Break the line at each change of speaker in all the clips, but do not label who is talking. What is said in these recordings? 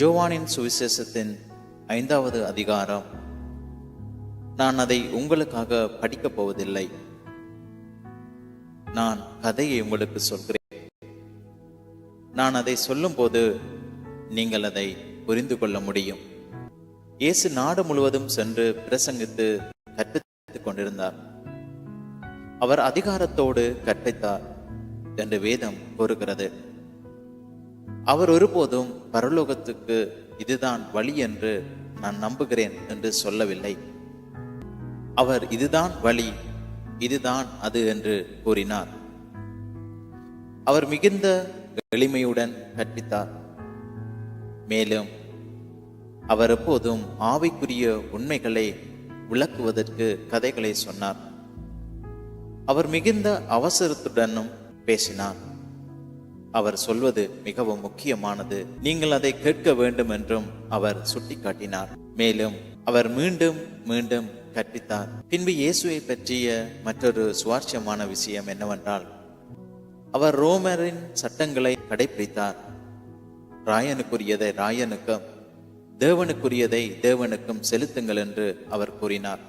ஜோவானின் சுவிசேஷத்தின் ஐந்தாவது அதிகாரம் நான் அதை உங்களுக்காக படிக்கப் போவதில்லை நான் கதையை உங்களுக்கு சொல்கிறேன் நான் அதை சொல்லும்போது நீங்கள் அதை புரிந்து கொள்ள முடியும் இயேசு நாடு முழுவதும் சென்று பிரசங்கித்து கற்பித்துக் கொண்டிருந்தார் அவர் அதிகாரத்தோடு கற்பித்தார் என்று வேதம் கூறுகிறது அவர் ஒருபோதும் பரலோகத்துக்கு இதுதான் வழி என்று நான் நம்புகிறேன் என்று சொல்லவில்லை அவர் இதுதான் வழி இதுதான் அது என்று கூறினார் அவர் மிகுந்த எளிமையுடன் கற்பித்தார் மேலும் அவர் எப்போதும் ஆவைக்குரிய உண்மைகளை விளக்குவதற்கு கதைகளை சொன்னார் அவர் மிகுந்த அவசரத்துடனும் பேசினார் அவர் சொல்வது மிகவும் முக்கியமானது நீங்கள் அதை கேட்க வேண்டும் என்றும் அவர் சுட்டிக்காட்டினார் மேலும் அவர் மீண்டும் மீண்டும் கற்பித்தார் பின்பு இயேசுவை பற்றிய மற்றொரு சுவாரஸ்யமான விஷயம் என்னவென்றால் அவர் ரோமரின் சட்டங்களை கடைபிடித்தார் ராயனுக்குரியதை ராயனுக்கும் தேவனுக்குரியதை தேவனுக்கும் செலுத்துங்கள் என்று அவர் கூறினார்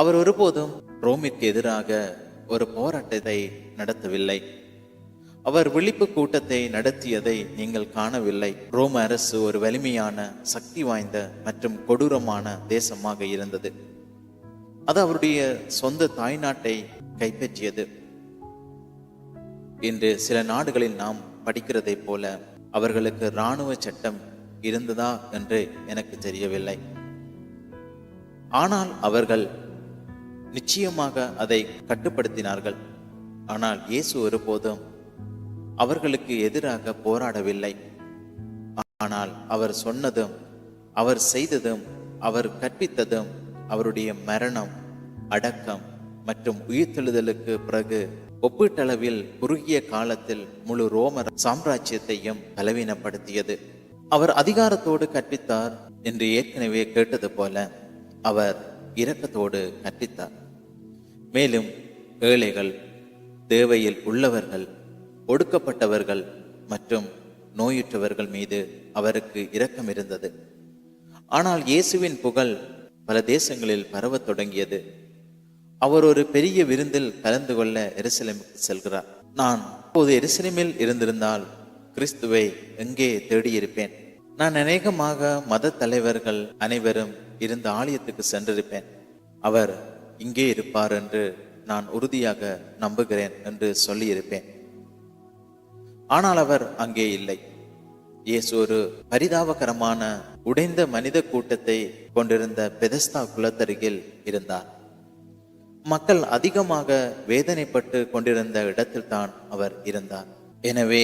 அவர் ஒருபோதும் ரோமிற்கு எதிராக ஒரு போராட்டத்தை நடத்தவில்லை அவர் விழிப்பு கூட்டத்தை நடத்தியதை நீங்கள் காணவில்லை ரோம அரசு ஒரு வலிமையான சக்தி வாய்ந்த மற்றும் கொடூரமான தேசமாக இருந்தது அது அவருடைய சொந்த தாய்நாட்டை கைப்பற்றியது இன்று சில நாடுகளில் நாம் படிக்கிறதை போல அவர்களுக்கு இராணுவ சட்டம் இருந்ததா என்று எனக்கு தெரியவில்லை ஆனால் அவர்கள் நிச்சயமாக அதை கட்டுப்படுத்தினார்கள் ஆனால் இயேசு ஒருபோதும் அவர்களுக்கு எதிராக போராடவில்லை ஆனால் அவர் சொன்னதும் அவர் செய்ததும் அவர் கற்பித்ததும் அவருடைய மரணம் அடக்கம் மற்றும் உயிர்த்தெழுதலுக்கு பிறகு ஒப்பீட்டளவில் குறுகிய காலத்தில் முழு ரோம சாம்ராஜ்யத்தையும் பலவீனப்படுத்தியது அவர் அதிகாரத்தோடு கற்பித்தார் என்று ஏற்கனவே கேட்டது போல அவர் இரக்கத்தோடு கற்பித்தார் மேலும் ஏழைகள் தேவையில் உள்ளவர்கள் ஒடுக்கப்பட்டவர்கள் மற்றும் நோயுற்றவர்கள் மீது அவருக்கு இரக்கம் இருந்தது ஆனால் இயேசுவின் புகழ் பல தேசங்களில் பரவத் தொடங்கியது அவர் ஒரு பெரிய விருந்தில் கலந்து கொள்ள எருசலேமுக்கு செல்கிறார் நான் இப்போது எருசலேமில் இருந்திருந்தால் கிறிஸ்துவை எங்கே தேடியிருப்பேன் நான் அநேகமாக மத தலைவர்கள் அனைவரும் இருந்த ஆலயத்துக்கு சென்றிருப்பேன் அவர் இங்கே இருப்பார் என்று நான் உறுதியாக நம்புகிறேன் என்று சொல்லியிருப்பேன் ஆனால் அவர் அங்கே இல்லை இயேசு ஒரு பரிதாபகரமான உடைந்த மனித கூட்டத்தை கொண்டிருந்த பெதஸ்தா குலத்தருகில் இருந்தார் மக்கள் அதிகமாக வேதனைப்பட்டு கொண்டிருந்த இடத்தில் தான் அவர் இருந்தார் எனவே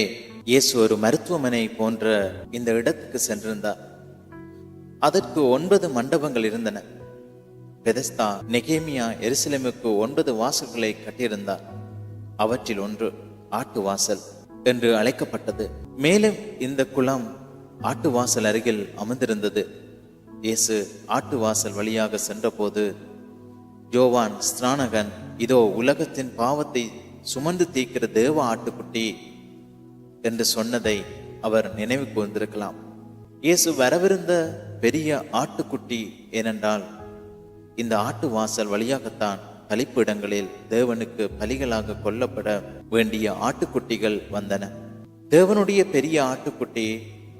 இயேசு ஒரு மருத்துவமனை போன்ற இந்த இடத்துக்கு சென்றிருந்தார் அதற்கு ஒன்பது மண்டபங்கள் இருந்தன பெதஸ்தா நெகேமியா எருசலேமுக்கு ஒன்பது வாசல்களை கட்டியிருந்தார் அவற்றில் ஒன்று ஆட்டு வாசல் என்று அழைக்கப்பட்டது மேலும் இந்த குளம் ஆட்டு வாசல் அருகில் அமர்ந்திருந்தது இயேசு ஆட்டு வாசல் வழியாக சென்றபோது ஜோவான் ஸ்நானகன் இதோ உலகத்தின் பாவத்தை சுமந்து தீர்க்கிற தேவ ஆட்டுக்குட்டி என்று சொன்னதை அவர் நினைவு கூர்ந்திருக்கலாம் இயேசு வரவிருந்த பெரிய ஆட்டுக்குட்டி ஏனென்றால் இந்த ஆட்டு வாசல் வழியாகத்தான் பலிப்பிடங்களில் தேவனுக்கு பலிகளாக கொல்லப்பட வேண்டிய ஆட்டுக்குட்டிகள் வந்தன தேவனுடைய பெரிய ஆட்டுக்குட்டி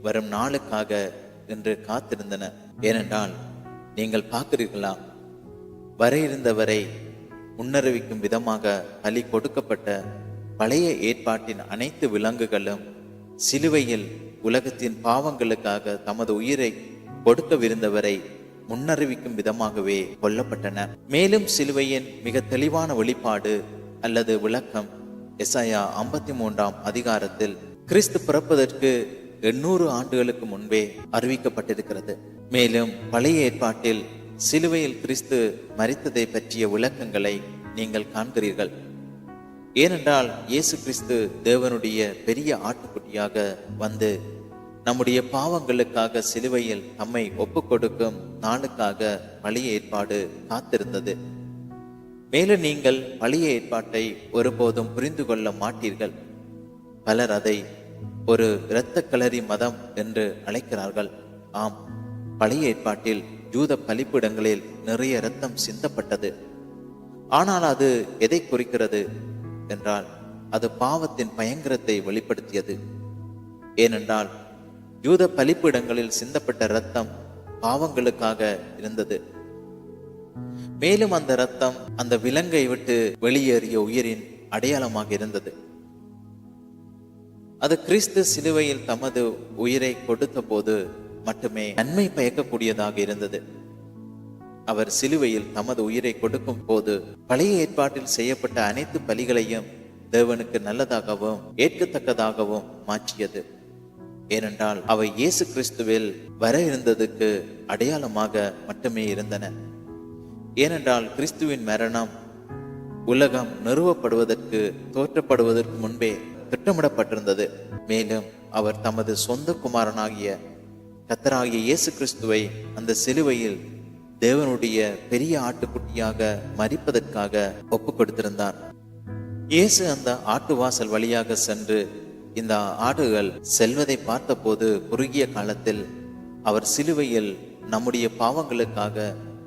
வரும் நாளுக்காக என்று காத்திருந்தன ஏனென்றால் நீங்கள் பார்க்கிறீர்களா வர இருந்தவரை முன்னறிவிக்கும் விதமாக பலி கொடுக்கப்பட்ட பழைய ஏற்பாட்டின் அனைத்து விலங்குகளும் சிலுவையில் உலகத்தின் பாவங்களுக்காக தமது உயிரை கொடுக்கவிருந்தவரை முன்னறிவிக்கும் விதமாகவே கொல்லப்பட்டன மேலும் சிலுவையின் மிக தெளிவான வெளிப்பாடு அல்லது விளக்கம் எஸ்ஐயா ஐம்பத்தி மூன்றாம் அதிகாரத்தில் கிறிஸ்து பிறப்பதற்கு எண்ணூறு ஆண்டுகளுக்கு முன்பே அறிவிக்கப்பட்டிருக்கிறது மேலும் பழைய ஏற்பாட்டில் சிலுவையில் கிறிஸ்து மறித்ததை பற்றிய விளக்கங்களை நீங்கள் காண்கிறீர்கள் ஏனென்றால் இயேசு கிறிஸ்து தேவனுடைய பெரிய ஆட்டுக்குட்டியாக வந்து நம்முடைய பாவங்களுக்காக சிலுவையில் தம்மை ஒப்பு கொடுக்கும் நாளுக்காக வழி ஏற்பாடு காத்திருந்தது மேலும் நீங்கள் பழைய ஏற்பாட்டை ஒருபோதும் புரிந்து கொள்ள மாட்டீர்கள் பலர் அதை ஒரு இரத்த களரி மதம் என்று அழைக்கிறார்கள் ஆம் பழைய ஏற்பாட்டில் ஜூத பலிப்பிடங்களில் நிறைய இரத்தம் சிந்தப்பட்டது ஆனால் அது எதை குறிக்கிறது என்றால் அது பாவத்தின் பயங்கரத்தை வெளிப்படுத்தியது ஏனென்றால் யூத பலிப்பிடங்களில் சிந்தப்பட்ட இரத்தம் பாவங்களுக்காக இருந்தது மேலும் அந்த இரத்தம் அந்த விலங்கை விட்டு வெளியேறிய உயிரின் அடையாளமாக இருந்தது அது கிறிஸ்து சிலுவையில் தமது உயிரை கொடுத்த போது மட்டுமே நன்மை பயக்கக்கூடியதாக இருந்தது அவர் சிலுவையில் தமது உயிரை கொடுக்கும் போது பழைய ஏற்பாட்டில் செய்யப்பட்ட அனைத்து பலிகளையும் தேவனுக்கு நல்லதாகவும் ஏற்கத்தக்கதாகவும் மாற்றியது ஏனென்றால் அவை இயேசு கிறிஸ்துவில் வர இருந்ததுக்கு அடையாளமாக மட்டுமே இருந்தன ஏனென்றால் கிறிஸ்துவின் மரணம் உலகம் நிறுவப்படுவதற்கு தோற்றப்படுவதற்கு முன்பே திட்டமிடப்பட்டிருந்தது மேலும் அவர் தமது சொந்த குமாரனாகிய கத்தராகிய இயேசு கிறிஸ்துவை அந்த சிலுவையில் தேவனுடைய பெரிய ஆட்டுக்குட்டியாக மறிப்பதற்காக ஒப்பு கொடுத்திருந்தார் இயேசு அந்த ஆட்டு வாசல் வழியாக சென்று இந்த ஆடுகள் செல்வதை பார்த்தபோது குறுகிய காலத்தில் அவர் சிலுவையில் நம்முடைய பாவங்களுக்காக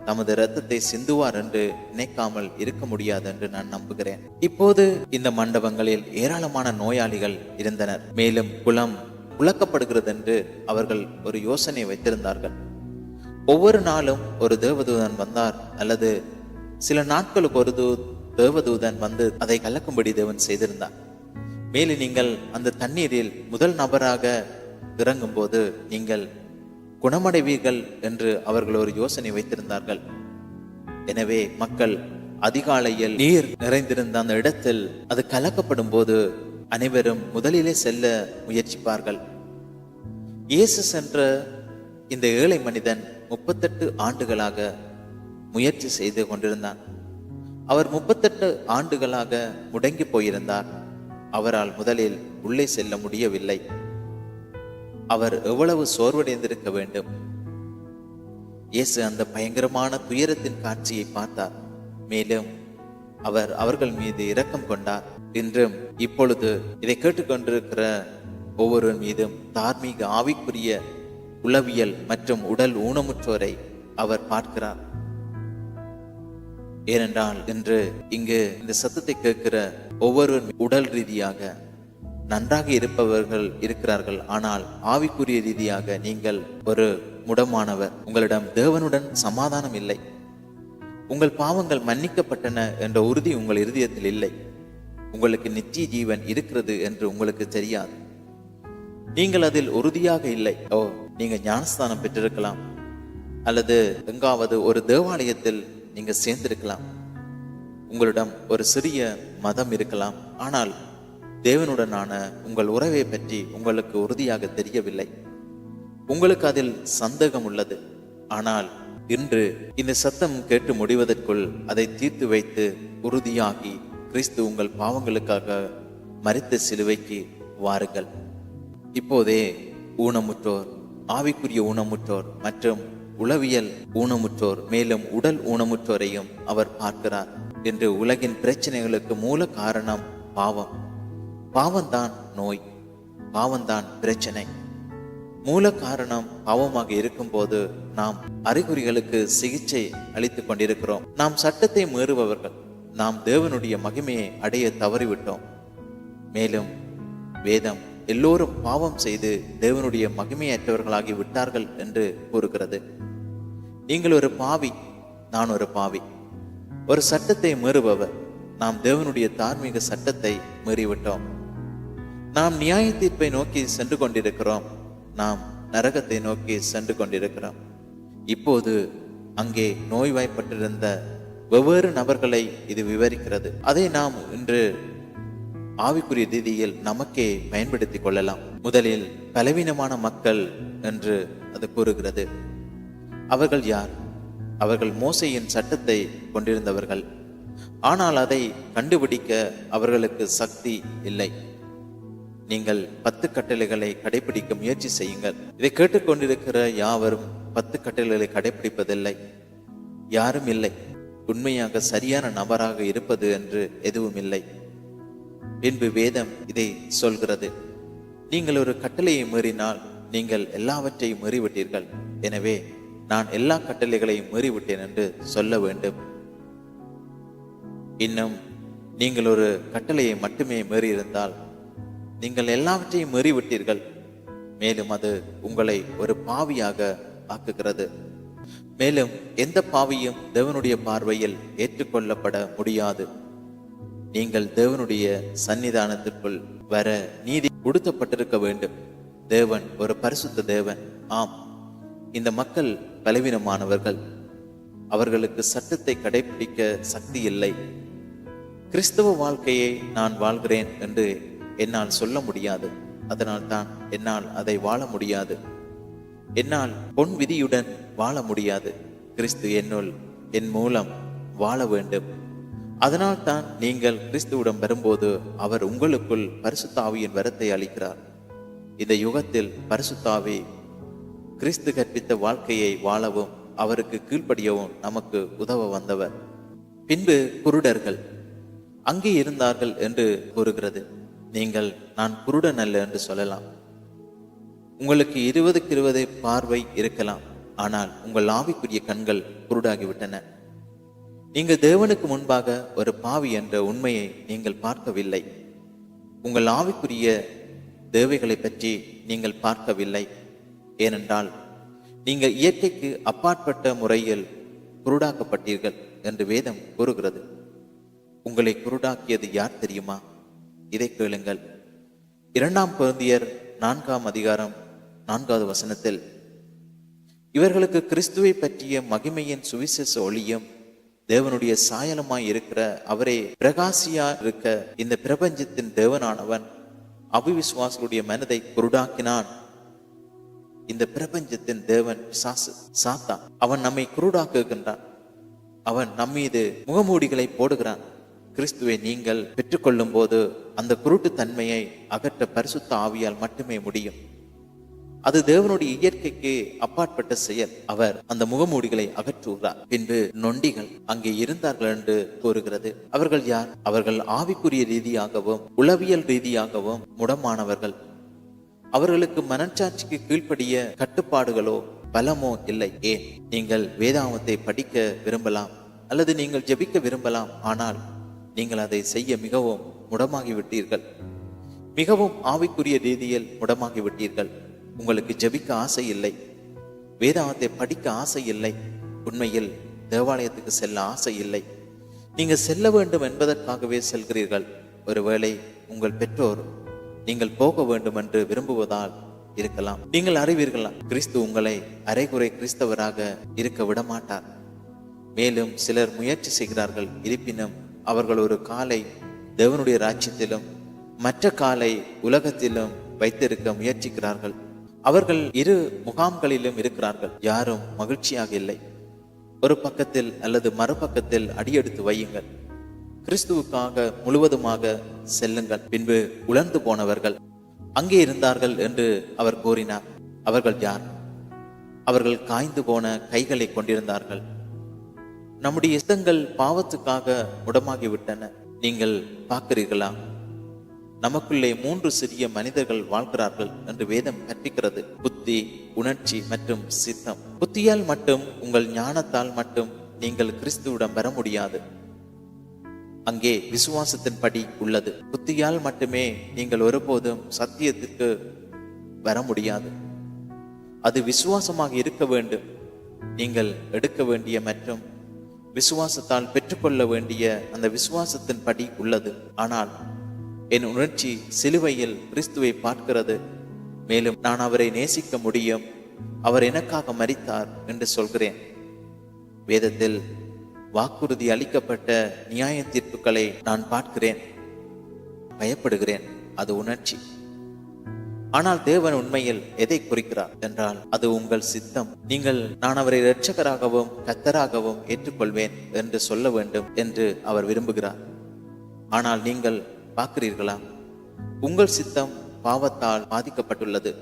நமது ரத்தத்தை சிந்துவார் என்று நினைக்காமல் இருக்க முடியாது என்று நான் நம்புகிறேன் இப்போது இந்த மண்டபங்களில் ஏராளமான நோயாளிகள் இருந்தனர் மேலும் குளம் குழக்கப்படுகிறது என்று அவர்கள் ஒரு யோசனை வைத்திருந்தார்கள் ஒவ்வொரு நாளும் ஒரு தேவதூதன் வந்தார் அல்லது சில நாட்களுக்கு ஒரு தேவதூதன் வந்து அதை கலக்கும்படி தேவன் செய்திருந்தார் மேலும் நீங்கள் அந்த தண்ணீரில் முதல் நபராக இறங்கும்போது நீங்கள் குணமடைவீர்கள் என்று அவர்கள் ஒரு யோசனை வைத்திருந்தார்கள் எனவே மக்கள் அதிகாலையில் நீர் நிறைந்திருந்த அந்த இடத்தில் அது கலக்கப்படும் போது அனைவரும் முதலிலே செல்ல முயற்சிப்பார்கள் இயேசு சென்ற இந்த ஏழை மனிதன் முப்பத்தெட்டு ஆண்டுகளாக முயற்சி செய்து கொண்டிருந்தான் அவர் முப்பத்தெட்டு ஆண்டுகளாக முடங்கி போயிருந்தார் அவரால் முதலில் உள்ளே செல்ல முடியவில்லை அவர் எவ்வளவு சோர்வடைந்திருக்க வேண்டும் இயேசு அந்த பயங்கரமான துயரத்தின் காட்சியை பார்த்தார் மேலும் அவர் அவர்கள் மீது இரக்கம் கொண்டார் இன்றும் இப்பொழுது இதை கேட்டுக்கொண்டிருக்கிற ஒவ்வொரு மீதும் தார்மீக ஆவிக்குரிய உளவியல் மற்றும் உடல் ஊனமுற்றோரை அவர் பார்க்கிறார் ஏனென்றால் இன்று இங்கு இந்த சத்தத்தை கேட்கிற ஒவ்வொரு உடல் ரீதியாக நன்றாக இருப்பவர்கள் இருக்கிறார்கள் ஆனால் ஆவிக்குரிய ரீதியாக நீங்கள் ஒரு முடமானவர் உங்களிடம் தேவனுடன் சமாதானம் இல்லை உங்கள் பாவங்கள் மன்னிக்கப்பட்டன என்ற உறுதி உங்கள் இருதயத்தில் இல்லை உங்களுக்கு நித்திய ஜீவன் இருக்கிறது என்று உங்களுக்கு தெரியாது நீங்கள் அதில் உறுதியாக இல்லை ஓ நீங்கள் ஞானஸ்தானம் பெற்றிருக்கலாம் அல்லது எங்காவது ஒரு தேவாலயத்தில் நீங்கள் சேர்ந்திருக்கலாம் உங்களிடம் ஒரு சிறிய மதம் இருக்கலாம் ஆனால் தேவனுடனான உங்கள் உறவை பற்றி உங்களுக்கு உறுதியாக தெரியவில்லை உங்களுக்கு அதில் சந்தேகம் உள்ளது ஆனால் இன்று இந்த சத்தம் கேட்டு முடிவதற்குள் அதை தீர்த்து வைத்து உறுதியாகி கிறிஸ்து உங்கள் பாவங்களுக்காக மறித்த சிலுவைக்கு வாருங்கள் இப்போதே ஊனமுற்றோர் ஆவிக்குரிய ஊனமுற்றோர் மற்றும் உளவியல் ஊனமுற்றோர் மேலும் உடல் ஊனமுற்றோரையும் அவர் பார்க்கிறார் என்று உலகின் பிரச்சனைகளுக்கு மூல காரணம் பாவம் பாவம்தான் நோய் பாவம்தான் பிரச்சனை மூல காரணம் பாவமாக இருக்கும்போது நாம் அறிகுறிகளுக்கு சிகிச்சை அளித்துக் கொண்டிருக்கிறோம் நாம் சட்டத்தை மீறுபவர்கள் நாம் தேவனுடைய மகிமையை அடைய தவறிவிட்டோம் மேலும் வேதம் எல்லோரும் பாவம் செய்து தேவனுடைய மகிமையற்றவர்களாகி விட்டார்கள் என்று கூறுகிறது நீங்கள் ஒரு பாவி நான் ஒரு பாவி ஒரு சட்டத்தை மீறுபவர் நாம் தேவனுடைய தார்மீக சட்டத்தை மீறிவிட்டோம் நாம் நியாய தீர்ப்பை நோக்கி சென்று கொண்டிருக்கிறோம் நாம் நரகத்தை நோக்கி சென்று கொண்டிருக்கிறோம் இப்போது அங்கே நோய்வாய்ப்பட்டிருந்த வெவ்வேறு நபர்களை இது விவரிக்கிறது அதை நாம் இன்று ஆவிக்குரிய ரீதியில் நமக்கே பயன்படுத்திக் கொள்ளலாம் முதலில் பலவீனமான மக்கள் என்று அது கூறுகிறது அவர்கள் யார் அவர்கள் மோசையின் சட்டத்தை கொண்டிருந்தவர்கள் ஆனால் அதை கண்டுபிடிக்க அவர்களுக்கு சக்தி இல்லை நீங்கள் பத்து கட்டளைகளை கடைபிடிக்க முயற்சி செய்யுங்கள் இதை கேட்டுக்கொண்டிருக்கிற யாவரும் பத்து கட்டளைகளை கடைபிடிப்பதில்லை யாரும் இல்லை உண்மையாக சரியான நபராக இருப்பது என்று எதுவும் இல்லை பின்பு வேதம் இதை சொல்கிறது நீங்கள் ஒரு கட்டளையை மீறினால் நீங்கள் எல்லாவற்றையும் மீறிவிட்டீர்கள் எனவே நான் எல்லா கட்டளைகளையும் மீறிவிட்டேன் என்று சொல்ல வேண்டும் இன்னும் நீங்கள் ஒரு கட்டளையை மட்டுமே மீறியிருந்தால் நீங்கள் எல்லாவற்றையும் மீறிவிட்டீர்கள் மேலும் அது உங்களை ஒரு பாவியாக ஆக்குகிறது மேலும் எந்த பாவியும் தேவனுடைய பார்வையில் ஏற்றுக்கொள்ளப்பட முடியாது நீங்கள் தேவனுடைய சன்னிதானத்திற்குள் வர நீதி கொடுத்தப்பட்டிருக்க வேண்டும் தேவன் ஒரு பரிசுத்த தேவன் ஆம் இந்த மக்கள் பலவீனமானவர்கள் அவர்களுக்கு சட்டத்தை கடைபிடிக்க சக்தி இல்லை கிறிஸ்தவ வாழ்க்கையை நான் வாழ்கிறேன் என்று என்னால் சொல்ல முடியாது அதனால் தான் என்னால் அதை வாழ முடியாது என்னால் பொன் விதியுடன் வாழ முடியாது கிறிஸ்து என்னுள் என் மூலம் வாழ வேண்டும் அதனால் தான் நீங்கள் கிறிஸ்துவிடம் வரும்போது அவர் உங்களுக்குள் பரிசுத்தாவியின் வரத்தை அளிக்கிறார் இந்த யுகத்தில் பரிசுத்தாவி கிறிஸ்து கற்பித்த வாழ்க்கையை வாழவும் அவருக்கு கீழ்ப்படியவும் நமக்கு உதவ வந்தவர் பின்பு குருடர்கள் அங்கே இருந்தார்கள் என்று கூறுகிறது நீங்கள் நான் குருடன் அல்ல என்று சொல்லலாம் உங்களுக்கு இருபதுக்கு இருபது பார்வை இருக்கலாம் ஆனால் உங்கள் ஆவிக்குரிய கண்கள் குருடாகிவிட்டன நீங்கள் தேவனுக்கு முன்பாக ஒரு பாவி என்ற உண்மையை நீங்கள் பார்க்கவில்லை உங்கள் ஆவிக்குரிய தேவைகளை பற்றி நீங்கள் பார்க்கவில்லை ஏனென்றால் நீங்கள் இயற்கைக்கு அப்பாற்பட்ட முறையில் குருடாக்கப்பட்டீர்கள் என்று வேதம் கூறுகிறது உங்களை குருடாக்கியது யார் தெரியுமா இதை கேளுங்கள் இரண்டாம் குழந்தையர் நான்காம் அதிகாரம் நான்காவது வசனத்தில் இவர்களுக்கு கிறிஸ்துவை பற்றிய மகிமையின் சுவிசேஷ ஒளியும் தேவனுடைய சாயலமாய் இருக்கிற அவரே பிரகாசியா இருக்க இந்த பிரபஞ்சத்தின் தேவனானவன் அபிவிசுவாசிகளுடைய மனதை குருடாக்கினான் இந்த பிரபஞ்சத்தின் தேவன் பிசாசு சாத்தா அவன் நம்மை குருடாக்குகின்றான் அவன் நம்மீது மீது முகமூடிகளை போடுகிறான் கிறிஸ்துவை நீங்கள் பெற்றுக்கொள்ளும் போது அந்த குருட்டு தன்மையை அகற்ற பரிசுத்த ஆவியால் மட்டுமே முடியும் அது தேவனுடைய இயற்கைக்கு அப்பாற்பட்ட செயல் அவர் அந்த முகமூடிகளை அகற்றுகிறார் பின்பு நொண்டிகள் அங்கே இருந்தார்கள் என்று கூறுகிறது அவர்கள் யார் அவர்கள் ஆவிக்குரிய ரீதியாகவும் உளவியல் ரீதியாகவும் முடமானவர்கள் அவர்களுக்கு மனச்சாட்சிக்கு கீழ்ப்படிய கட்டுப்பாடுகளோ பலமோ இல்லை ஏன் நீங்கள் வேதாமத்தை படிக்க விரும்பலாம் அல்லது நீங்கள் ஜெபிக்க விரும்பலாம் ஆனால் நீங்கள் அதை செய்ய மிகவும் முடமாகிவிட்டீர்கள் மிகவும் ஆவிக்குரிய ரீதியில் முடமாகிவிட்டீர்கள் உங்களுக்கு ஜெபிக்க ஆசை இல்லை வேதாமத்தை படிக்க ஆசை இல்லை உண்மையில் தேவாலயத்துக்கு செல்ல ஆசை இல்லை நீங்கள் செல்ல வேண்டும் என்பதற்காகவே செல்கிறீர்கள் ஒருவேளை உங்கள் பெற்றோர் நீங்கள் போக வேண்டும் என்று விரும்புவதால் இருக்கலாம் நீங்கள் அறிவீர்களா கிறிஸ்து உங்களை அரைகுறை கிறிஸ்தவராக இருக்க விடமாட்டார் மேலும் சிலர் முயற்சி செய்கிறார்கள் இருப்பினும் அவர்கள் ஒரு காலை தேவனுடைய ராஜ்யத்திலும் மற்ற காலை உலகத்திலும் வைத்திருக்க முயற்சிக்கிறார்கள் அவர்கள் இரு முகாம்களிலும் இருக்கிறார்கள் யாரும் மகிழ்ச்சியாக இல்லை ஒரு பக்கத்தில் அல்லது மறுபக்கத்தில் அடியெடுத்து வையுங்கள் கிறிஸ்துவுக்காக முழுவதுமாக செல்லுங்கள் பின்பு உலர்ந்து போனவர்கள் அங்கே இருந்தார்கள் என்று அவர் கூறினார் அவர்கள் யார் அவர்கள் காய்ந்து போன கைகளை கொண்டிருந்தார்கள் நம்முடைய இஷ்டங்கள் பாவத்துக்காக உடமாகிவிட்டன நீங்கள் பார்க்கிறீர்களா நமக்குள்ளே மூன்று சிறிய மனிதர்கள் வாழ்கிறார்கள் என்று வேதம் கற்பிக்கிறது புத்தி உணர்ச்சி மற்றும் சித்தம் புத்தியால் மட்டும் உங்கள் ஞானத்தால் மட்டும் நீங்கள் கிறிஸ்துவிடம் வர முடியாது அங்கே விசுவாசத்தின்படி உள்ளது புத்தியால் மட்டுமே நீங்கள் ஒருபோதும் சத்தியத்திற்கு வர முடியாது அது விசுவாசமாக இருக்க வேண்டும் நீங்கள் எடுக்க வேண்டிய மற்றும் விசுவாசத்தால் பெற்றுக்கொள்ள வேண்டிய அந்த விசுவாசத்தின் படி உள்ளது ஆனால் என் உணர்ச்சி சிலுவையில் கிறிஸ்துவை பார்க்கிறது மேலும் நான் அவரை நேசிக்க முடியும் அவர் எனக்காக மறித்தார் என்று சொல்கிறேன் வேதத்தில் வாக்குறுதி அளிக்கப்பட்ட நியாய தீர்ப்புகளை நான் பார்க்கிறேன் பயப்படுகிறேன் அது உணர்ச்சி ஆனால் தேவன் உண்மையில் எதை குறிக்கிறார் என்றால் அது உங்கள் சித்தம் நீங்கள் நான் அவரை இரட்சகராகவும் கத்தராகவும் ஏற்றுக்கொள்வேன் என்று சொல்ல வேண்டும் என்று அவர் விரும்புகிறார் ஆனால் நீங்கள் பார்க்கிறீர்களா உங்கள் சித்தம் பாவத்தால் பாதிக்கப்பட்டுள்ளது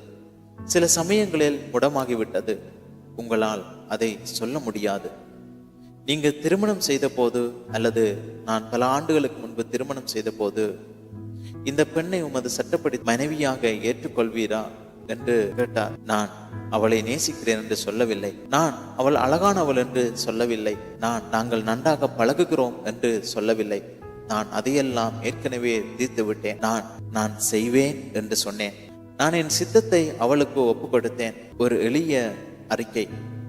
சில சமயங்களில் புடமாகிவிட்டது உங்களால் அதை சொல்ல முடியாது நீங்கள் திருமணம் செய்த போது அல்லது நான் பல ஆண்டுகளுக்கு முன்பு திருமணம் செய்த போது இந்த பெண்ணை உமது சட்டப்படி மனைவியாக ஏற்றுக்கொள்வீரா என்று கேட்டார் நான் அவளை நேசிக்கிறேன் என்று சொல்லவில்லை நான் அவள் அழகானவள் என்று சொல்லவில்லை நான் நாங்கள் நன்றாக பழகுகிறோம் என்று சொல்லவில்லை நான் அதையெல்லாம் ஏற்கனவே தீர்த்து விட்டேன் நான் நான் செய்வேன் என்று சொன்னேன் நான் என் சித்தத்தை அவளுக்கு ஒப்பு கொடுத்தேன் ஒரு எளிய அறிக்கை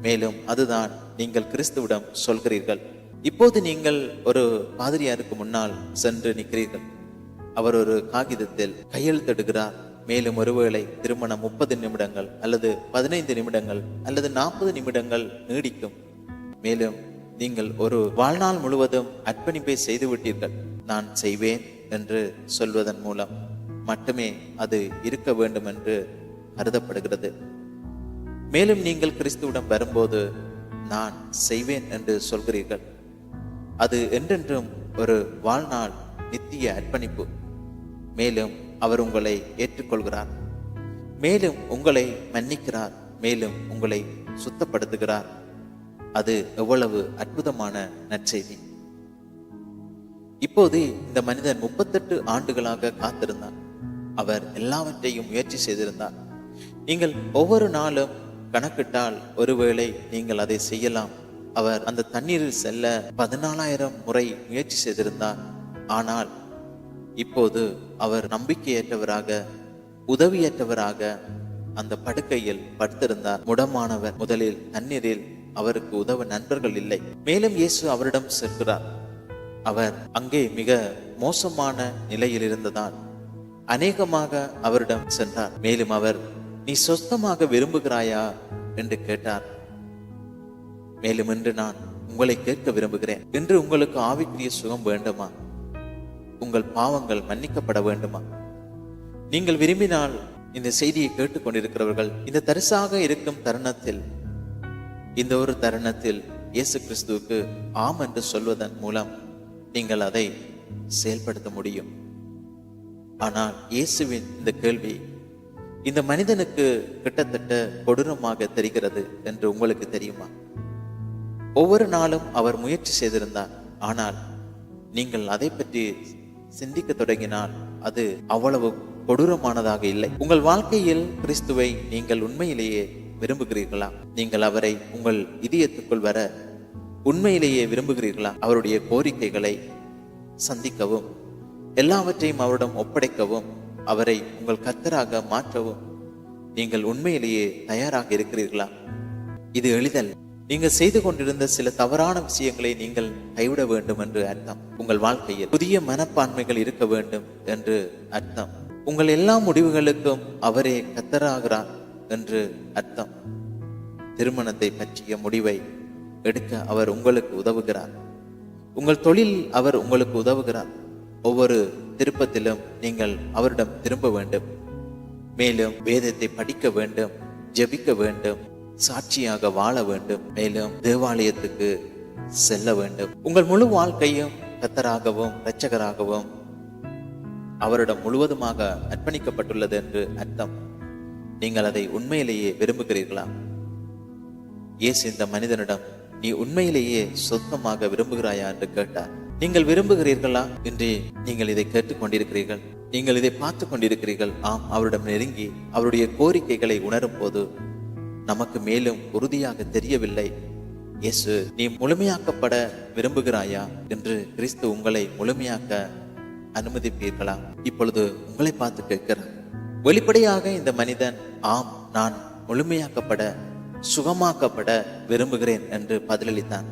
மேலும் அதுதான் நீங்கள் கிறிஸ்துவிடம் சொல்கிறீர்கள் இப்போது நீங்கள் ஒரு பாதிரியாருக்கு முன்னால் சென்று நிற்கிறீர்கள் அவர் ஒரு காகிதத்தில் கையெழுத்திடுகிறார் மேலும் ஒருவேளை திருமணம் முப்பது நிமிடங்கள் அல்லது பதினைந்து நிமிடங்கள் அல்லது நாற்பது நிமிடங்கள் நீடிக்கும் மேலும் நீங்கள் ஒரு வாழ்நாள் முழுவதும் அர்ப்பணிப்பை செய்து விட்டீர்கள் நான் செய்வேன் என்று சொல்வதன் மூலம் மட்டுமே அது இருக்க வேண்டும் என்று கருதப்படுகிறது மேலும் நீங்கள் கிறிஸ்துவிடம் வரும்போது நான் செய்வேன் என்று சொல்கிறீர்கள் அது என்றென்றும் ஒரு வாழ்நாள் நித்திய அர்ப்பணிப்பு மேலும் அவர் உங்களை ஏற்றுக்கொள்கிறார் மேலும் உங்களை மன்னிக்கிறார் மேலும் உங்களை சுத்தப்படுத்துகிறார் அது எவ்வளவு அற்புதமான நற்செய்தி இப்போது இந்த மனிதன் முப்பத்தெட்டு ஆண்டுகளாக காத்திருந்தான் அவர் எல்லாவற்றையும் முயற்சி செய்திருந்தார் நீங்கள் ஒவ்வொரு நாளும் கணக்கிட்டால் ஒருவேளை நீங்கள் அதை செய்யலாம் அவர் அந்த தண்ணீரில் செல்ல பதினாலாயிரம் முறை முயற்சி செய்திருந்தார் ஆனால் இப்போது அவர் நம்பிக்கையற்றவராக உதவியற்றவராக அந்த படுக்கையில் படுத்திருந்தார் முடமானவர் முதலில் தண்ணீரில் அவருக்கு உதவ நண்பர்கள் இல்லை மேலும் இயேசு அவரிடம் செல்கிறார் அவர் அங்கே மிக மோசமான நிலையில் இருந்ததால் அநேகமாக அவரிடம் சென்றார் மேலும் அவர் நீ சொஸ்தமாக விரும்புகிறாயா என்று கேட்டார் மேலும் இன்று நான் உங்களை கேட்க விரும்புகிறேன் இன்று உங்களுக்கு ஆவிக்குரிய சுகம் வேண்டுமா உங்கள் பாவங்கள் மன்னிக்கப்பட வேண்டுமா நீங்கள் விரும்பினால் இந்த செய்தியை கேட்டுக்கொண்டிருக்கிறவர்கள் இந்த தரிசாக இருக்கும் தருணத்தில் இந்த ஒரு தருணத்தில் இயேசு கிறிஸ்துவுக்கு ஆம் என்று சொல்வதன் மூலம் நீங்கள் அதை செயல்படுத்த முடியும் ஆனால் இயேசுவின் இந்த கேள்வி இந்த மனிதனுக்கு கிட்டத்தட்ட கொடூரமாக தெரிகிறது என்று உங்களுக்கு தெரியுமா ஒவ்வொரு நாளும் அவர் முயற்சி செய்திருந்தார் ஆனால் நீங்கள் அதை பற்றி சிந்திக்க தொடங்கினால் அது அவ்வளவு கொடூரமானதாக இல்லை உங்கள் வாழ்க்கையில் கிறிஸ்துவை நீங்கள் உண்மையிலேயே விரும்புகிறீர்களா நீங்கள் அவரை உங்கள் இதயத்துக்குள் வர உண்மையிலேயே விரும்புகிறீர்களா அவருடைய கோரிக்கைகளை சந்திக்கவும் எல்லாவற்றையும் அவரிடம் ஒப்படைக்கவும் அவரை உங்கள் கத்தராக மாற்றவும் நீங்கள் உண்மையிலேயே தயாராக இருக்கிறீர்களா இது எளிதல் நீங்கள் செய்து கொண்டிருந்த சில தவறான விஷயங்களை நீங்கள் கைவிட வேண்டும் என்று அர்த்தம் உங்கள் வாழ்க்கையில் புதிய மனப்பான்மைகள் இருக்க வேண்டும் என்று அர்த்தம் உங்கள் எல்லா முடிவுகளுக்கும் அவரே கத்தராகிறார் என்று அர்த்தம் திருமணத்தை பற்றிய முடிவை எடுக்க அவர் உங்களுக்கு உதவுகிறார் உங்கள் தொழில் அவர் உங்களுக்கு உதவுகிறார் ஒவ்வொரு திருப்பத்திலும் நீங்கள் அவரிடம் திரும்ப வேண்டும் மேலும் வேதத்தை படிக்க வேண்டும் ஜபிக்க வேண்டும் சாட்சியாக வாழ வேண்டும் மேலும் தேவாலயத்துக்கு செல்ல வேண்டும் உங்கள் முழு வாழ்க்கையும் கத்தராகவும் இரட்சகராகவும் அவரிடம் முழுவதுமாக அர்ப்பணிக்கப்பட்டுள்ளது என்று அர்த்தம் நீங்கள் அதை உண்மையிலேயே விரும்புகிறீர்களா இயேசு இந்த மனிதனிடம் நீ உண்மையிலேயே சொந்தமாக விரும்புகிறாயா என்று கேட்டார் நீங்கள் விரும்புகிறீர்களா என்று நீங்கள் இதை கேட்டுக்கொண்டிருக்கிறீர்கள் நீங்கள் இதை பார்த்து கொண்டிருக்கிறீர்கள் ஆம் அவரிடம் நெருங்கி அவருடைய கோரிக்கைகளை உணரும் போது நமக்கு மேலும் உறுதியாக தெரியவில்லை இயேசு நீ முழுமையாக்கப்பட விரும்புகிறாயா என்று கிறிஸ்து உங்களை முழுமையாக்க அனுமதிப்பீர்களா இப்பொழுது உங்களை பார்த்து கேட்கிறார் வெளிப்படையாக இந்த மனிதன் ஆம் நான் முழுமையாக்கப்பட சுகமாக்கப்பட விரும்புகிறேன் என்று பதிலளித்தான்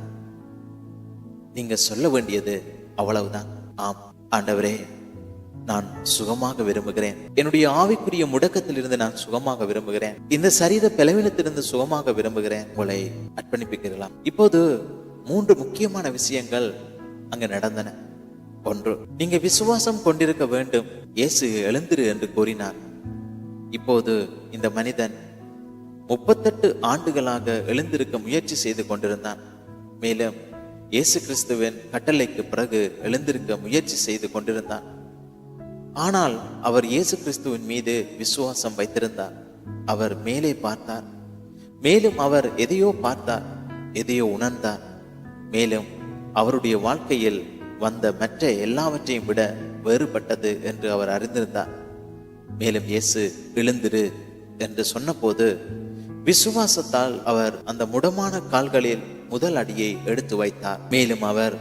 நீங்க சொல்ல வேண்டியது அவ்வளவுதான் ஆம் ஆண்டவரே நான் சுகமாக விரும்புகிறேன் என்னுடைய ஆவிக்குரிய முடக்கத்திலிருந்து நான் சுகமாக விரும்புகிறேன் இந்த சரீர பலவீனத்திலிருந்து சுகமாக விரும்புகிறேன் உங்களை அர்ப்பணிப்பிக்கலாம் இப்போது மூன்று முக்கியமான விஷயங்கள் அங்க நடந்தன ஒன்று நீங்க விசுவாசம் கொண்டிருக்க வேண்டும் இயேசு எழுந்திரு என்று கூறினார் இப்போது இந்த மனிதன் முப்பத்தெட்டு ஆண்டுகளாக எழுந்திருக்க முயற்சி செய்து கொண்டிருந்தான் மேலும் இயேசு கிறிஸ்துவின் கட்டளைக்கு பிறகு எழுந்திருக்க முயற்சி செய்து கொண்டிருந்தான் ஆனால் அவர் இயேசு கிறிஸ்துவின் மீது விசுவாசம் வைத்திருந்தார் அவர் மேலே பார்த்தார் மேலும் அவர் எதையோ பார்த்தார் எதையோ உணர்ந்தார் மேலும் அவருடைய வாழ்க்கையில் வந்த மற்ற எல்லாவற்றையும் விட வேறுபட்டது என்று அவர் அறிந்திருந்தார் மேலும் இயேசு எழுந்திரு என்று சொன்னபோது விசுவாசத்தால் அவர் அந்த முடமான கால்களில் முதல் அடியை எடுத்து வைத்தார் மேலும் அவர்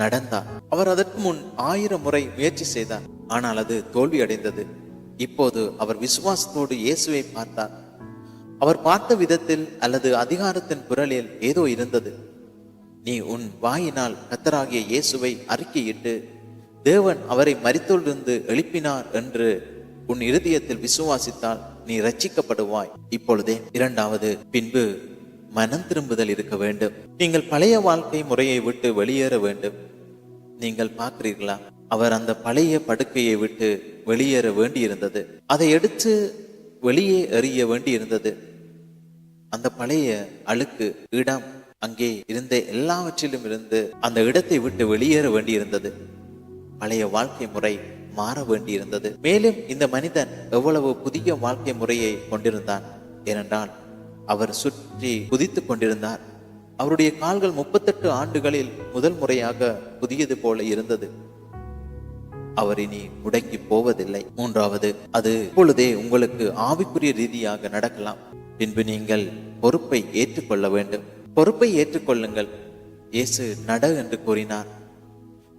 நடந்தார் அவர் அதற்கு முன் ஆயிரம் முறை முயற்சி செய்தார் ஆனால் அது தோல்வியடைந்தது இப்போது அவர் விசுவாசத்தோடு இயேசுவை பார்த்தார் அவர் பார்த்த விதத்தில் அல்லது அதிகாரத்தின் குரலில் ஏதோ இருந்தது நீ உன் வாயினால் கத்தராகிய இயேசுவை அறிக்கையிட்டு தேவன் அவரை மறித்தோலிருந்து எழுப்பினார் என்று உன் இருதயத்தில் விசுவாசித்தால் நீ ரட்சிக்கப்படுவாய் இப்பொழுதே இரண்டாவது பின்பு மனம் திரும்புதல் இருக்க வேண்டும் நீங்கள் பழைய வாழ்க்கை முறையை விட்டு வெளியேற வேண்டும் நீங்கள் பார்க்கிறீர்களா அவர் அந்த பழைய படுக்கையை விட்டு வெளியேற வேண்டியிருந்தது அதை எடுத்து வெளியே எறிய வேண்டியிருந்தது அந்த பழைய அழுக்கு இடம் அங்கே இருந்த எல்லாவற்றிலும் இருந்து அந்த இடத்தை விட்டு வெளியேற வேண்டியிருந்தது பழைய வாழ்க்கை முறை மாற வேண்டியிருந்தது மேலும் இந்த மனிதன் எவ்வளவு புதிய வாழ்க்கை முறையை கொண்டிருந்தான் ஏனென்றால் அவர் சுற்றி குதித்துக் கொண்டிருந்தார் அவருடைய கால்கள் முப்பத்தெட்டு ஆண்டுகளில் முதல் முறையாக புதியது போல இருந்தது அவர் இனி முடங்கி போவதில்லை மூன்றாவது அது இப்பொழுதே உங்களுக்கு ஆவிக்குரிய ரீதியாக நடக்கலாம் பின்பு நீங்கள் பொறுப்பை ஏற்றுக்கொள்ள வேண்டும் பொறுப்பை ஏற்றுக்கொள்ளுங்கள் இயேசு நட என்று கூறினார்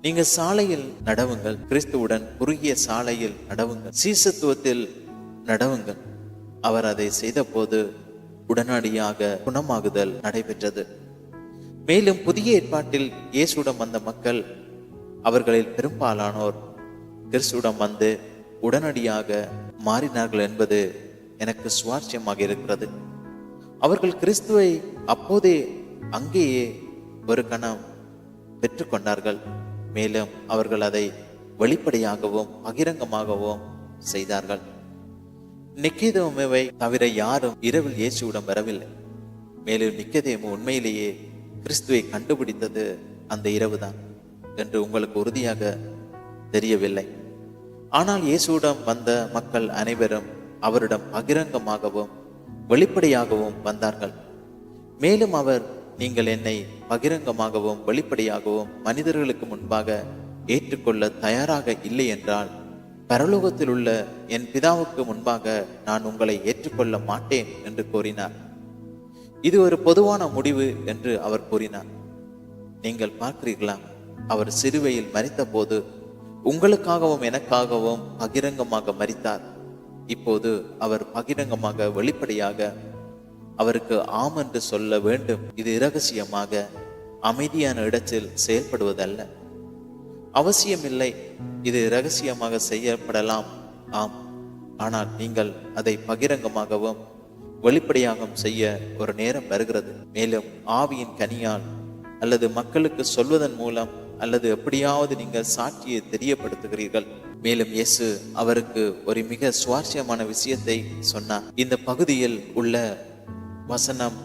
நீங்க சாலையில் நடவுங்கள் கிறிஸ்துவுடன் குறுகிய சாலையில் நடவுங்கள் சீசத்துவத்தில் நடவுங்கள் அவர் அதை செய்தபோது உடனடியாக குணமாகுதல் நடைபெற்றது மேலும் புதிய ஏற்பாட்டில் இயேசுடம் வந்த மக்கள் அவர்களில் பெரும்பாலானோர் கிறிஸ்துடம் வந்து உடனடியாக மாறினார்கள் என்பது எனக்கு சுவாரஸ்யமாக இருக்கிறது அவர்கள் கிறிஸ்துவை அப்போதே அங்கேயே ஒரு கணம் பெற்றுக்கொண்டார்கள் மேலும் அவர்கள் அதை வெளிப்படையாகவும் பகிரங்கமாகவும் செய்தார்கள் நிக்கேதோமேவை தவிர யாரும் இரவில் இயேசுவிடம் வரவில்லை மேலும் நிக்கதேமு உண்மையிலேயே கிறிஸ்துவை கண்டுபிடித்தது அந்த இரவு தான் என்று உங்களுக்கு உறுதியாக தெரியவில்லை ஆனால் இயேசுவிடம் வந்த மக்கள் அனைவரும் அவரிடம் பகிரங்கமாகவும் வெளிப்படையாகவும் வந்தார்கள் மேலும் அவர் நீங்கள் என்னை பகிரங்கமாகவும் வெளிப்படையாகவும் மனிதர்களுக்கு முன்பாக ஏற்றுக்கொள்ள தயாராக இல்லை என்றால் பரலோகத்தில் உள்ள என் பிதாவுக்கு முன்பாக நான் உங்களை ஏற்றுக்கொள்ள மாட்டேன் என்று கூறினார் இது ஒரு பொதுவான முடிவு என்று அவர் கூறினார் நீங்கள் பார்க்கிறீர்களா அவர் சிறுவையில் மறித்த போது உங்களுக்காகவும் எனக்காகவும் பகிரங்கமாக மறித்தார் இப்போது அவர் பகிரங்கமாக வெளிப்படையாக அவருக்கு ஆம் என்று சொல்ல வேண்டும் இது இரகசியமாக அமைதியான இடத்தில் செயல்படுவதல்ல அவசியமில்லை இது ரகசியமாக செய்யப்படலாம் ஆம் ஆனால் நீங்கள் அதை பகிரங்கமாகவும் வெளிப்படையாகவும் செய்ய ஒரு நேரம் வருகிறது மேலும் ஆவியின் கனியால் அல்லது மக்களுக்கு சொல்வதன் மூலம் அல்லது எப்படியாவது நீங்கள் சாட்சியை தெரியப்படுத்துகிறீர்கள் மேலும் இயேசு அவருக்கு ஒரு மிக சுவாரஸ்யமான விஷயத்தை சொன்னார் இந்த பகுதியில் உள்ள வசனம்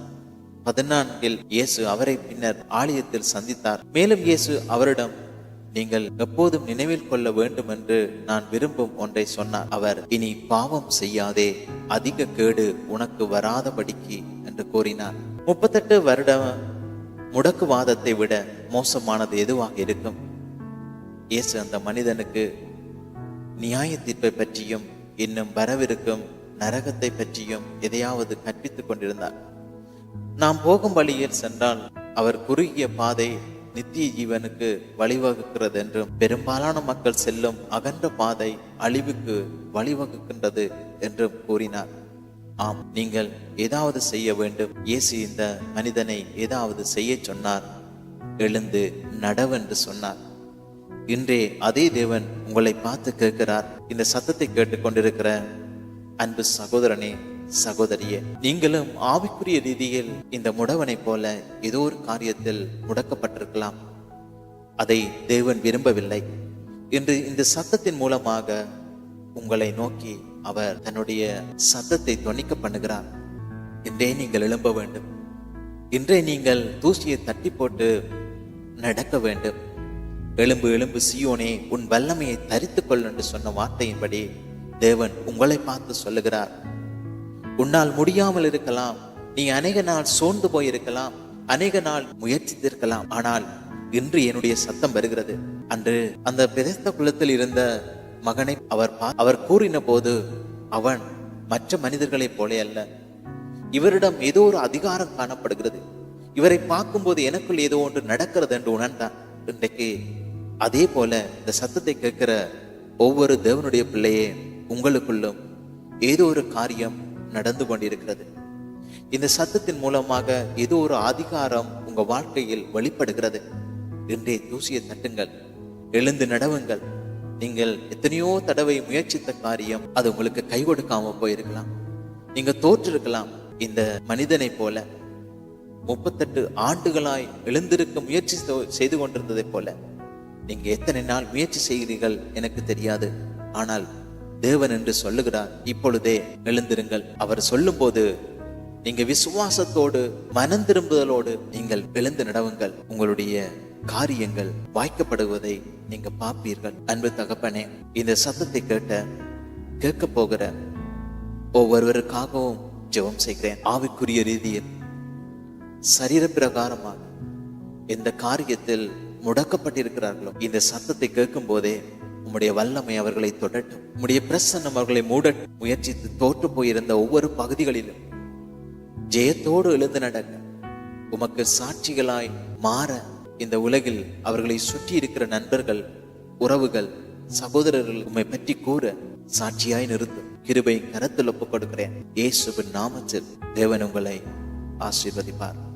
பதினான்கில் இயேசு அவரை பின்னர் ஆலயத்தில் சந்தித்தார் மேலும் இயேசு அவரிடம் நீங்கள் எப்போதும் நினைவில் கொள்ள வேண்டும் என்று நான் விரும்பும் ஒன்றை சொன்னார் அவர் இனி பாவம் செய்யாதே அதிக கேடு உனக்கு வராதபடிக்கு என்று கூறினார் முப்பத்தெட்டு வருடம் முடக்குவாதத்தை விட மோசமானது எதுவாக இருக்கும் இயேசு அந்த மனிதனுக்கு நியாய தீர்ப்பை பற்றியும் இன்னும் வரவிருக்கும் நரகத்தை பற்றியும் எதையாவது கற்பித்துக் கொண்டிருந்தார் நாம் போகும் வழியில் சென்றால் அவர் குறுகிய பாதை நித்திய ஜீவனுக்கு வழிவகுக்கிறது என்றும் பெரும்பாலான மக்கள் செல்லும் அகன்ற பாதை அழிவுக்கு வழிவகுக்கின்றது என்றும் கூறினார் ஆம் நீங்கள் ஏதாவது செய்ய வேண்டும் இயேசு இந்த மனிதனை ஏதாவது செய்ய சொன்னார் எழுந்து நடவென்று சொன்னார் இன்றே அதே தேவன் உங்களை பார்த்து கேட்கிறார் இந்த சத்தத்தை கேட்டுக்கொண்டிருக்கிற அன்பு சகோதரனே சகோதரியே நீங்களும் ஆவிக்குரிய ரீதியில் இந்த முடவனை போல ஏதோ ஒரு காரியத்தில் முடக்கப்பட்டிருக்கலாம் அதை தேவன் விரும்பவில்லை என்று இந்த சத்தத்தின் மூலமாக உங்களை நோக்கி அவர் தன்னுடைய சத்தத்தை துணிக்க பண்ணுகிறார் இன்றே நீங்கள் எழும்ப வேண்டும் இன்றே நீங்கள் தூசியை தட்டி போட்டு நடக்க வேண்டும் எலும்பு எலும்பு சியோனே உன் வல்லமையை தரித்துக்கொள் என்று சொன்ன வார்த்தையின்படி தேவன் உங்களை பார்த்து சொல்லுகிறார் உன்னால் முடியாமல் இருக்கலாம் நீ அநேக நாள் சோர்ந்து போயிருக்கலாம் அநேக நாள் முயற்சித்திருக்கலாம் ஆனால் இன்று என்னுடைய சத்தம் வருகிறது அன்று அந்த பிரதேச குலத்தில் இருந்த மகனை அவர் அவர் கூறின போது அவன் மற்ற மனிதர்களைப் போலே அல்ல இவரிடம் ஏதோ ஒரு அதிகாரம் காணப்படுகிறது இவரை பார்க்கும்போது எனக்குள் ஏதோ ஒன்று நடக்கிறது என்று உணர்ந்தான் இன்றைக்கு அதே போல இந்த சத்தத்தை கேட்கிற ஒவ்வொரு தேவனுடைய பிள்ளையே உங்களுக்குள்ளும் ஏதோ ஒரு காரியம் நடந்து கொண்டிருக்கிறது இந்த சத்தத்தின் மூலமாக ஏதோ ஒரு அதிகாரம் உங்க வாழ்க்கையில் வழிபடுகிறது என்றே தூசியை தட்டுங்கள் எழுந்து நடவுங்கள் நீங்கள் எத்தனையோ தடவை முயற்சித்த காரியம் அது உங்களுக்கு கை கொடுக்காம போயிருக்கலாம் நீங்க தோற்றிருக்கலாம் இந்த மனிதனை போல முப்பத்தெட்டு ஆண்டுகளாய் எழுந்திருக்க முயற்சி செய்து கொண்டிருந்ததை போல நீங்க எத்தனை நாள் முயற்சி செய்கிறீர்கள் எனக்கு தெரியாது ஆனால் தேவன் என்று சொல்லுகிறார் இப்பொழுதே எழுந்திருங்கள் அவர் சொல்லும் போது நீங்க விசுவாசத்தோடு மனம் திரும்புதலோடு நீங்கள் எழுந்து நடவுங்கள் உங்களுடைய காரியங்கள் வாய்க்கப்படுவதை நீங்க பார்ப்பீர்கள் அன்பு தகப்பனே இந்த சத்தத்தை கேட்ட கேட்க போகிற ஒவ்வொருவருக்காகவும் ஜெபம் செய்கிறேன் ஆவிக்குரிய ரீதியில் சரீர பிரகாரமாக இந்த காரியத்தில் முடக்கப்பட்டிருக்கிறார்களோ இந்த சத்தத்தை கேட்கும் போதே உம்முடைய வல்லமை அவர்களை தொடட்டும் உம்முடைய பிரசன்னம் அவர்களை மூடட்டும் முயற்சித்து தோற்று போயிருந்த ஒவ்வொரு பகுதிகளிலும் ஜெயத்தோடு எழுந்து நடக்க உமக்கு சாட்சிகளாய் மாற இந்த உலகில் அவர்களை சுற்றி இருக்கிற நண்பர்கள் உறவுகள் சகோதரர்கள் உண்மை பற்றி கூற சாட்சியாய் நிறுத்தும் கிருபை கரத்தில் ஒப்புக் கொடுக்கிறேன் இயேசுவின் நாமத்தில் தேவன் உங்களை ஆசீர்வதிப்பார்